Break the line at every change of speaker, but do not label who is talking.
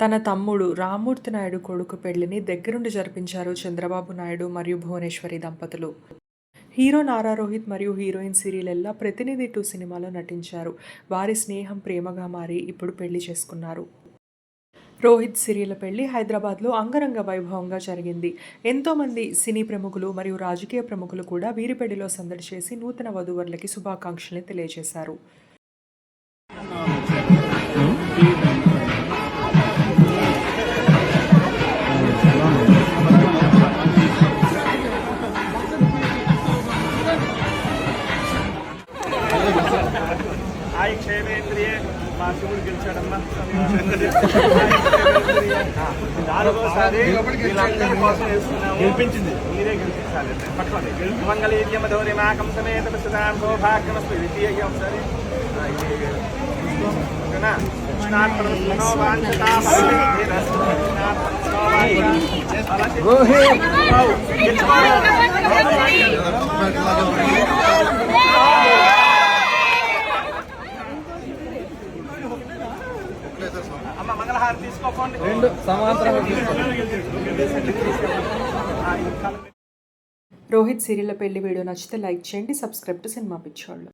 తన తమ్ముడు రామ్మూర్తి నాయుడు కొడుకు పెళ్ళిని దగ్గరుండి జరిపించారు చంద్రబాబు నాయుడు మరియు భువనేశ్వరి దంపతులు. హీరో నారా రోహిత్ మరియు హీరోయిన్ సిరిలెల్లా ప్రతినిధి టూ సినిమాలో నటించారు. వారి స్నేహం ప్రేమగా మారి ఇప్పుడు పెళ్ళి చేసుకున్నారు. రోహిత్ సిరిల పెళ్ళి హైదరాబాద్లో అంగరంగ వైభవంగా జరిగింది. ఎంతోమంది సినీ ప్రముఖులు మరియు రాజకీయ ప్రముఖులు కూడా వీరి పెళ్ళిలో సందడి చేసి నూతన వధూవరులకి శుభాకాంక్షల్ని తెలియజేశారు.
ఆయి క్షేమేంద్రియే. మా శివుడు గెలిచాడమ్మా. నాలుగోసారి వీళ్ళందరి కోసం వేస్తున్నాము. గెలిపించింది. మీరే గెలిపించాలి. పట్టుకోండి. మంగళీర్యమ ధోని మాకం సమేత ప్రస్తుతాం సౌభాగ్యమస్తు ద్వితీయ ఒకసారి. అమ్మ మంగళహారం తీసుకోకండి. రెండు
రోహిత్ సిరిల పెళ్ళి వీడియో నచ్చితే లైక్ చేయండి సబ్స్క్రైబ్ టు సినిమా పిచ్చోళ్ళు.